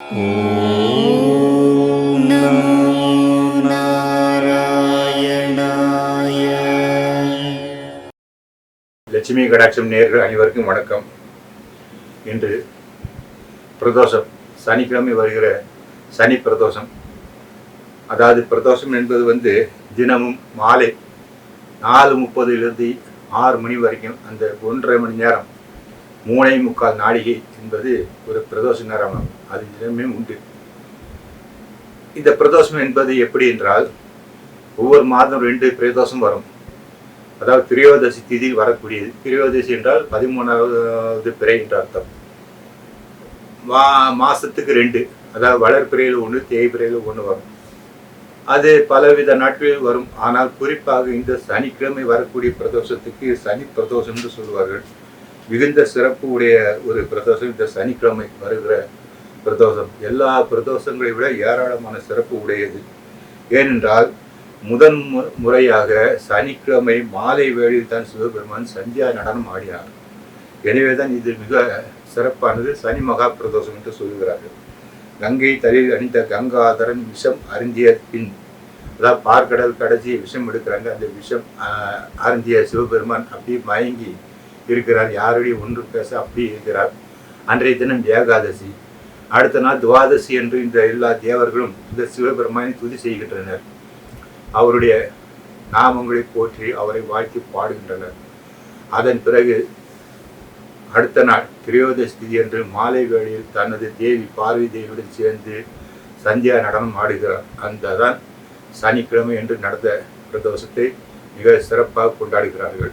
ॐ नमो नारायणाय லட்சுமி கடாட்சம் நேர்கள் அனைவருக்கும் வணக்கம் இன்று பிரதோஷம் சனிக்கிழமை வருகிற சனி பிரதோஷம் அதாவது பிரதோஷம் என்பது வந்து தினமும் மாலை நாலு முப்பதிலிருந்து ஆறு மணி வரைக்கும் அந்த ஒன்றரை மணி நேரம் மூளை முக்கால் நாளிகை என்பது ஒரு பிரதோஷ நேரம் அது தினமே உண்டு. இந்த பிரதோஷம் என்பது எப்படி என்றால் ஒவ்வொரு மாதம் ரெண்டு பிரதோஷம் வரும். அதாவது திரையோதசி திதி வரக்கூடியது. திரையோதசி என்றால் பதிமூணாவது பிறை என்ற அர்த்தம். மா மாசத்துக்கு ரெண்டு. அதாவது வளர்பிறையில் ஒன்று தேய்பிறையில் ஒன்று வரும். அது பலவித நாட்களில் வரும். ஆனால் குறிப்பாக இந்த சனிக்கிழமை வரக்கூடிய பிரதோஷத்துக்கு சனி பிரதோஷம் என்று சொல்வார்கள். மிகுந்த சிறப்பு உடைய ஒரு பிரதோஷம். இந்த சனிக்கிழமை வருகிற பிரதோஷம். எல்லா பிரதோஷங்களை விட ஏராளமான சிறப்பு உடையது. ஏனென்றால் முதன் மு- முறையாக சனிக்கிழமை மாலை வேளையில் தான் சிவபெருமான் சந்தியா நடனம் ஆடினார். எனவே தான் இது மிக சிறப்பானது. சனி மகா பிரதோஷம் என்று சொல்கிறார்கள். கங்கை தலையில் அணிந்த கங்காதரன் விஷம் அருந்திய பின் அதாவது பார்க்கடல் கடைசி விஷம் எடுக்கிறாங்க. அந்த விஷம் அருந்திய சிவபெருமான் அப்படியே மயங்கி இருக்கிறார் யாருடைய ஒன்று பேச அப்படியே இருக்கிறார். அன்றைய தினம் ஏகாதசி. அடுத்த நாள் துவாதசி என்று இந்த எல்லா தேவர்களும் இந்த சிவபெருமானை துதி செய்கின்றனர். அவருடைய நாமங்களை போற்றி அவரை வாழ்த்தி பாடுகின்றனர். அதன் பிறகு அடுத்த நாள் திரையோதசி திதி என்று மாலை வேளையில் தனது தேவி பார்வதி தேவியுடன் சேர்ந்து சந்தியா நடனம் ஆடுகிறார். அந்த தான் சனிக்கிழமை என்று நடந்த பிரதோஷத்தை மிக சிறப்பாக கொண்டாடுகிறார்கள்.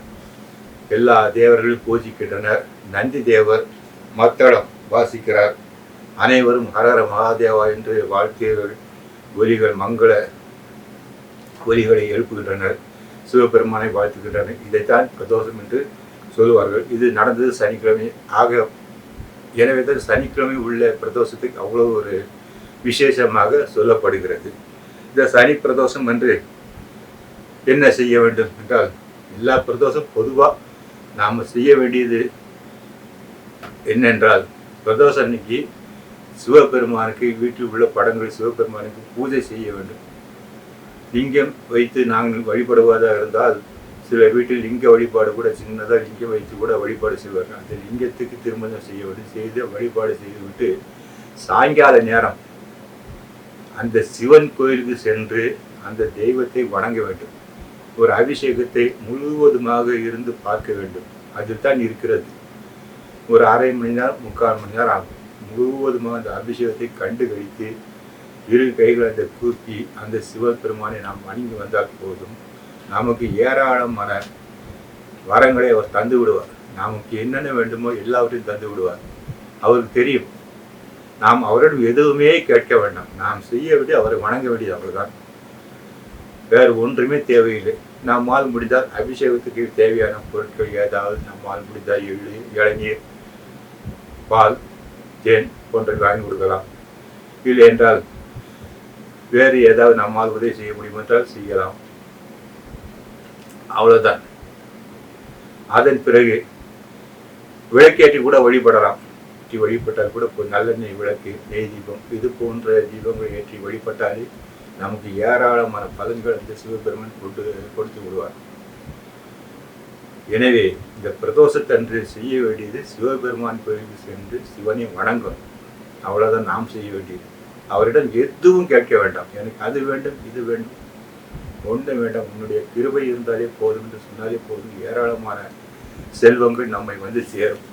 எல்லா தேவர்களும் பூஜிக்கின்றனர். நந்தி தேவர் மத்தளம் வாசிக்கிறார். அனைவரும் ஹரஹர மகாதேவா என்று வாழ்த்தியர்கள் ஒலிகள் மங்கள ஒலிகளை எழுப்புகின்றனர். சிவபெருமானை வாழ்த்துகின்றனர். இதைத்தான் பிரதோஷம் என்று சொல்லுவார்கள். இது நடந்தது சனிக்கிழமை. ஆக எனவே தான் சனிக்கிழமை உள்ள பிரதோஷத்துக்கு அவ்வளோ ஒரு விசேஷமாக சொல்லப்படுகிறது. இந்த சனி பிரதோஷம் என்று என்ன செய்ய வேண்டும் என்றால் எல்லா பிரதோஷம் பொதுவாக நாம் செய்ய வேண்டியது என்னென்றால் பிரதோஷ அன்னைக்கு சிவபெருமானுக்கு வீட்டில் உள்ள படங்கள் சிவபெருமானுக்கு பூஜை செய்ய வேண்டும். லிங்கம் வைத்து நாங்கள் வழிபடுவதாக இருந்தால் சில வீட்டில் லிங்க வழிபாடு கூட சின்னதாக லிங்கம் வைத்து கூட வழிபாடு செய்வார்கள். அந்த லிங்கத்துக்கு திருமணம் செய்ய வேண்டும் செய்து வழிபாடு செய்துவிட்டு சாயங்கால நேரம் அந்த சிவன் கோயிலுக்கு சென்று அந்த தெய்வத்தை வணங்க வேண்டும். ஒரு அபிஷேகத்தை முழுவதுமாக இருந்து பார்க்க வேண்டும். அதில் தான் இருக்கிறது. ஒரு அரை மணி நேரம் முக்கால் மணி நேரம் ஆகும். முழுவதுமாக அந்த அபிஷேகத்தை கண்டு கழித்து இரு கைகளை அந்த கூப்பி அந்த சிவபெருமானை நாம் வணங்கி வந்தால் போதும். நமக்கு ஏராளமான வரங்களை அவர் தந்து விடுவார். நமக்கு என்னென்ன வேண்டுமோ எல்லாவற்றையும் தந்து விடுவார். அவருக்கு தெரியும். நாம் அவரிடம் எதுவுமே கேட்க வேண்டாம். நாம் செய்ய வேண்டிய அவரை வணங்க வேண்டியது அவர்தான். வேறு ஒன்றுமே தேவையில்லை. நம்மால் முடிந்தால் அபிஷேகத்துக்கு தேவையான பொருட்கள் ஏதாவது நம்மால் முடிந்தால் எள்ளு இளநீர் பால் தேன் போன்றவை வாங்கி கொடுக்கலாம். இல்லை என்றால் வேறு ஏதாவது நம்மால் உதவி செய்ய முடியும் என்றால் செய்யலாம். அவ்வளவுதான். அதன் பிறகு விளக்கேற்றி கூட வழிபடலாம். ஏற்றி வழிபட்டால் கூட இப்போ நல்லெண்ணெய் விளக்கு நெய் தீபம் இது போன்ற தீபங்கள் ஏற்றி வழிபட்டாலே நமக்கு ஏராளமான பலன்கள் இந்த சிவபெருமான் கொண்டு கொடுத்து விடுவார். எனவே இந்த பிரதோஷத்தன்று செய்ய வேண்டியது சிவபெருமான் கோயிலுக்கு சென்று சிவனை வணங்கும் அவ்வளோதான் நாம் செய்ய வேண்டியது. அவரிடம் எதுவும் கேட்க வேண்டாம். எனக்கு அது வேண்டும் இது வேண்டும். ஒன்றும் வேண்டாம். உன்னுடைய கிருபை இருந்தாலே போதும் என்று சொன்னாலே போதும். ஏராளமான செல்வங்கள் நம்மை வந்து சேரும்.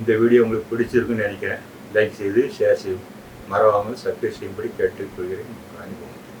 இந்த வீடியோ உங்களுக்கு பிடிச்சிருக்குன்னு நினைக்கிறேன். லைக் செய்து ஷேர் செய்யும் மறவாமல் சப்ஸ்கிரைப் செய்யும்படி கேட்டுக்கொள்கிறேன். அனுபவம்